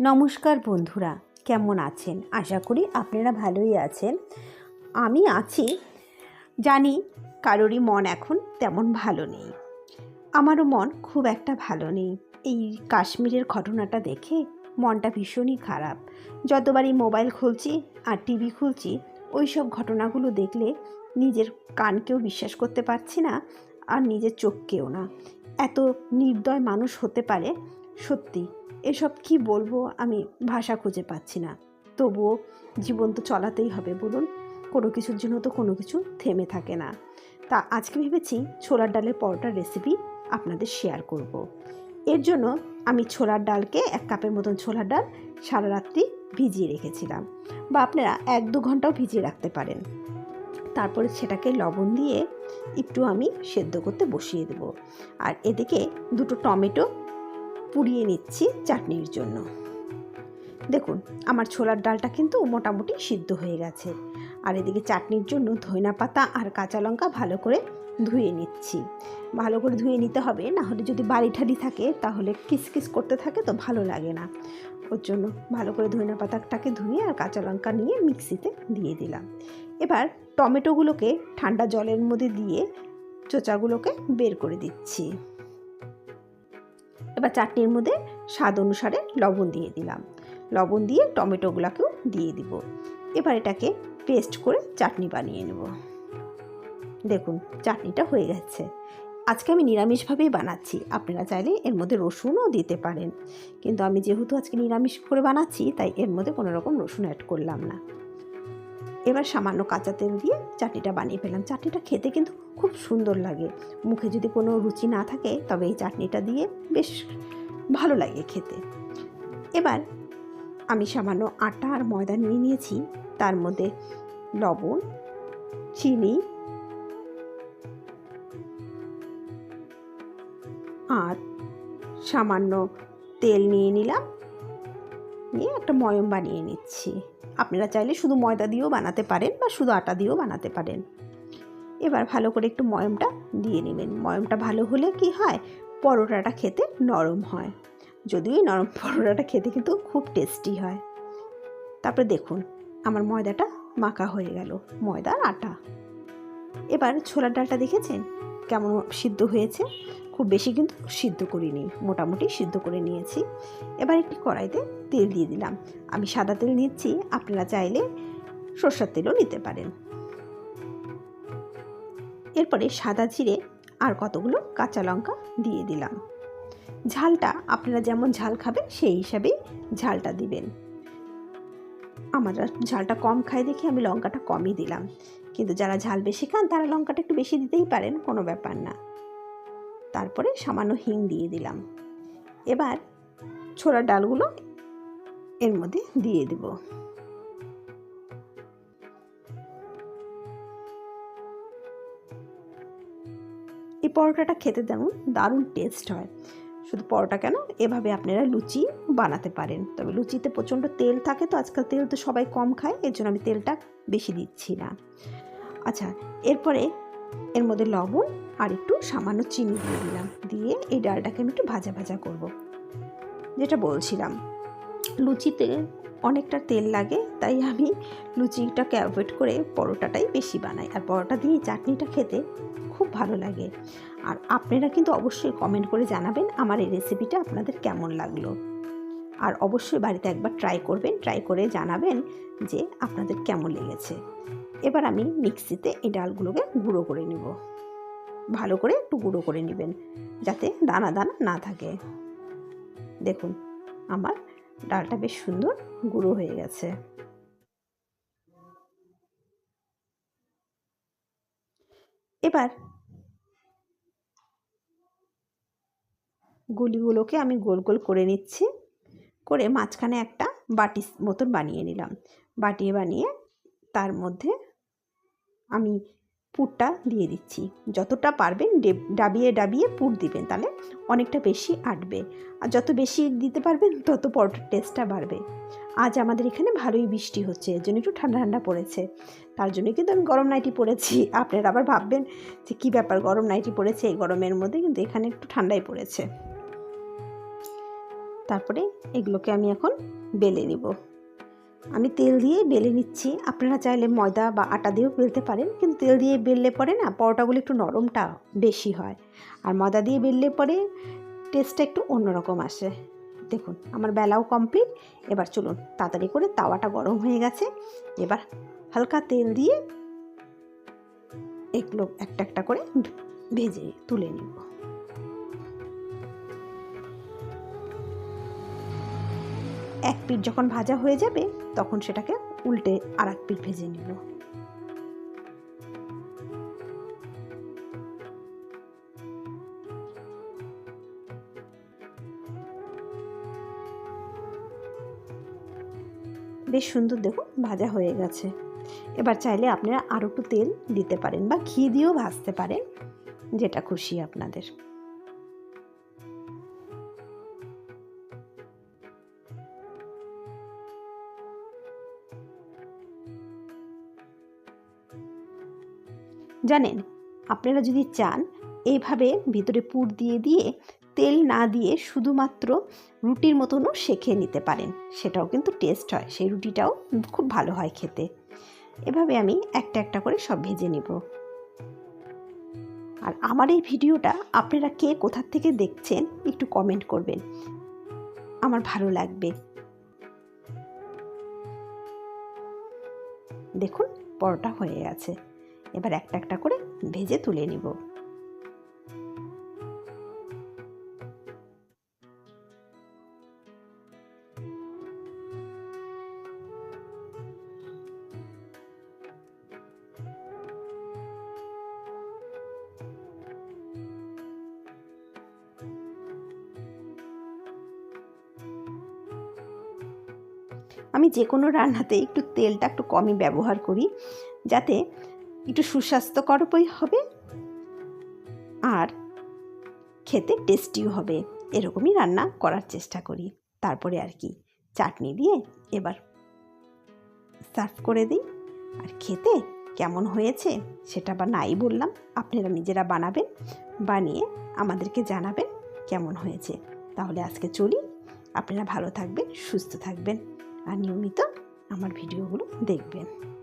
নমস্কার বন্ধুরা, কেমন আছেন? আশা করি আপনারা ভালোই আছেন। আমি আছি, জানি কারোরই মন এখন তেমন ভালো নেই। আমারও মন খুব একটা ভালো নেই। এই কাশ্মীরের ঘটনাটা দেখে মনটা ভীষণই খারাপ। যতবারই মোবাইল খুলছি আর টিভি খুলছি ওই সব ঘটনাগুলো দেখলে নিজের কানকেও বিশ্বাস করতে পারছি না আর নিজের চোখকেও না। এত নির্দয় মানুষ হতে পারে? সত্যি, এসব কি বলব আমি ভাষা খুঁজে পাচ্ছি না। তবুও জীবন তো চলাতেই হবে বলুন, কোনো কিছুর জন্য তো কোনো কিছু থেমে থাকে না। তা আজকে ভেবেছি ছোলার ডালের পরোটার রেসিপি আপনাদের শেয়ার করব। এর জন্য আমি ছোলার ডালকে এক কাপের মতন ছোলার ডাল সারা রাত্রি ভিজিয়ে রেখেছিলাম বা আপনারা এক দু ঘন্টাও ভিজিয়ে রাখতে পারেন। তারপরে সেটাকে লবণ দিয়ে একটু আমি সেদ্ধ করতে বসিয়ে দেবো। আর এদিকে দুটো টমেটো পুড়িয়ে নিচ্ছি চাটনির জন্য। দেখুন, আমার ছোলার ডালটা কিন্তু মোটামুটি সিদ্ধ হয়ে গেছে। আর এদিকে চাটনির জন্য ধইনা পাতা আর কাঁচা লঙ্কা ভালো করে ধুয়ে নিচ্ছি। ভালো করে ধুয়ে নিতে হবে, না হলে যদি বাড়ি ঠাড়ি থাকে, তাহলে কিসকিস করতে থাকে তো ভালো লাগে না। ওর জন্য ভালো করে ধইনা পাতাটাকে ধুয়ে আর কাঁচা লঙ্কা নিয়ে মিক্সিতে দিয়ে দিলাম। এবার টমেটোগুলোকে ঠান্ডা জলের মধ্যে দিয়ে চোচাগুলোকে বের করে দিচ্ছি। এবার চাটনির মধ্যে স্বাদ অনুসারে লবণ দিয়ে দিলাম। লবণ দিয়ে টমেটোগুলোকেও দিয়ে দিব। এবার এটাকে পেস্ট করে চাটনি বানিয়ে নেব। দেখুন, চাটনিটা হয়ে গেছে। আজকে আমি নিরামিষভাবেই বানাচ্ছি। আপনারা চাইলে এর মধ্যে রসুনও দিতে পারেন। কিন্তু আমি যেহেতু আজকে নিরামিষ করে বানাচ্ছি, তাই এর মধ্যে কোনো রকম রসুন অ্যাড করলাম না। এবার সামান্য কাঁচা তেল দিয়ে চাটনিটা বানিয়ে ফেললাম। চাটনিটা খেতে কিন্তু খুব সুন্দর লাগে। মুখে যদি কোনো রুচি না থাকে, তবে এই চাটনিটা দিয়ে বেশ ভালো লাগে খেতে। এবার আমি সামান্য আটা আর ময়দা নিয়ে নিয়েছি। তার মধ্যে লবণ, চিনি, আর সামান্য তেল নিয়ে নিলাম। নিয়ে একটা ময়ম বানিয়ে নিচ্ছি। আপনারা চাইলে শুধু ময়দা দিয়েও বানাতে পারেন বা শুধু আটা দিয়েও বানাতে পারেন। এবার ভালো করে একটু ময়মটা দিয়ে নেবেন। ময়মটা ভালো হলে কি হয়? পরোটাটা খেতে নরম হয়। যদিও নরম পরোটাটা খেতে কিন্তু খুব টেস্টি হয়। তারপরে দেখুন, আমার ময়দাটা মাখা হয়ে গেল। ময়দা আর আটা। এবার ছোলার ডালটা দেখেছেন? কেমন সিদ্ধ হয়েছে? খুব বেশি কিন্তু সিদ্ধ করিনি। মোটামুটি সিদ্ধ করে নিয়েছি। এবার একটি কড়াইতে তেল দিয়ে দিলাম। আমি সাদা তেল নিচ্ছি, আপনারা চাইলে সর্ষার তেলও নিতে পারেন। এরপরে সাদা জিরে আর কতগুলো কাঁচা লঙ্কা দিয়ে দিলাম। ঝালটা আপনারা যেমন ঝাল খাবেন, সেই হিসাবেই ঝালটা দিবেন। আমরা ঝালটা কম খাই দেখে আমি লঙ্কাটা কমই দিলাম। কিন্তু যারা ঝাল বেশি খান, তারা লঙ্কাটা একটু বেশি দিতেই পারেন, কোনো ব্যাপার না। তারপরে সামান্য হিং দিয়ে দিলাম। এবার ছোলার ডালগুলো এর মধ্যে দিয়ে দেব। এই পরোটাটা খেতে তেমন দারুণ টেস্ট হয়। শুধু পরোটা কেন? এভাবে আপনারা লুচি বানাতে পারেন। তবে লুচিতে প্রচণ্ড তেল থাকে তো, আজকাল তেল তো সবাই কম খায়, এর জন্য আমি তেলটা বেশি দিচ্ছি না। আচ্ছা এরপরে এর মধ্যে লবণ আর একটু সামান্য চিনি দিয়ে দিলাম। দিয়ে এই ডালটাকে আমি একটু ভাজা ভাজা করব। যেটা বলছিলাম, লুচিতে অনেকটা তেল লাগে, তাই আমি লুচিটাকে অ্যাভয়েড করে পরোটাটাই বেশি বানাই। আর পরোটা দিয়ে চাটনিটা খেতে খুব ভালো লাগে। আর আপনারা কিন্তু অবশ্যই কমেন্ট করে জানাবেন আমার এই রেসিপিটা আপনাদের কেমন লাগল। আর অবশ্যই বাড়িতে একবার ট্রাই করবেন ট্রাই করে জানাবেন যে আপনাদের কেমন লেগেছে। এবার আমি মিক্সিতে এই ডালগুলোকে গুঁড়ো করে নিব। ভালো করে একটু গুঁড়ো করে নেবেন, যাতে দানা দানা না থাকে। দেখুন, আমার ডালটা বেশ সুন্দর গুঁড়ো হয়ে গেছে। এবার গুলিগুলোকে আমি গোল গোল করে নিচ্ছি, করে মাঝখানে একটা বাটি মতন বানিয়ে নিলাম। বাটিয়ে বানিয়ে তার মধ্যে আমি পুরটা দিয়ে দিচ্ছি। যতটা পারবেন ডাবিয়ে ডাবিয়ে পুর দিবেন, তাহলে অনেকটা বেশি আটবে। আর যত বেশি দিতে পারবেন, তত পরোটার টেস্টটা বাড়বে। আজ আমাদের এখানে ভালোই বৃষ্টি হচ্ছে এর জন্য একটু ঠান্ডা ঠান্ডা পড়েছে। তার জন্য কিন্তু আমি গরম নাইটি পরেছি আপনারা আবার ভাববেন যে কী ব্যাপার গরম নাইটি পড়েছে এই গরমের মধ্যে, কিন্তু এখানে একটু ঠান্ডাই পড়েছে। তারপরে এগুলোকে আমি এখন বেলে নিব। আমি তেল দিয়ে বেলে নিচ্ছি। আপনারা চাইলে ময়দা বা আটা দিয়েও বেলতে পারেন, কিন্তু তেল দিয়ে বেললে পরে না পরোটাগুলো একটু নরমটা বেশি হয়। আর ময়দা দিয়ে বেললে পরে টেস্টটা একটু অন্যরকম আসে। দেখুন, আমার বেলাও কমপ্লিট এবার চলুন, তাড়াতাড়ি করে তাওয়াটা গরম হয়ে গেছে। এবার হালকা তেল দিয়ে এগুলো একটা একটা করে ভেজে তুলে নিব। এক পিঠ যখন ভাজা হয়ে যাবে, তখন সেটাকে উল্টে আর এক পিঠ ভেজে নিব। বেশ সুন্দর দেখুন, ভাজা হয়ে গেছে। এবার চাইলে আপনারা আরও একটু তেল দিতে পারেন বা ঘি দিয়েও ভাজতে পারেন, যেটা খুশি আপনাদের। জানেন, আপনারা যদি চান এইভাবে ভিতরে পুর দিয়ে দিয়ে, তেল না দিয়ে শুধুমাত্র রুটির মতনও শেখে নিতে পারেন। সেটাও কিন্তু টেস্ট হয়, সেই রুটিটাও খুব ভালো হয় খেতে। এভাবে আমি একটা একটা করে সব ভেজে নেব। আর আমার এই ভিডিওটা আপনারা কে কোথার থেকে দেখছেন, একটু কমেন্ট করবেন। আমার ভালো লাগবে। দেখুন, পরোটা হয়ে গেছে। এবার একটা একটা করে ভেজে তুলে নিব। আমি যে কোনো রান্নাতে একটু তেলটা একটু কমই ব্যবহার করি, যাতে একটু সুস্বাস্থ্যকর হবে আর খেতে টেস্টিও হবে। এরকমই রান্না করার চেষ্টা করি। তারপরে আর কি, চাটনি দিয়ে এবার সার্ভ করে দিই। আর খেতে কেমন হয়েছে সেটা বা নাই বললাম। আপনারা নিজেরা বানাবেন, বানিয়ে আমাদেরকে জানাবেন কেমন হয়েছে। তাহলে আজকে চলি। আপনারা ভালো থাকবেন, সুস্থ থাকবেন। আর নিয়মিত আমার ভিডিওগুলো দেখবেন।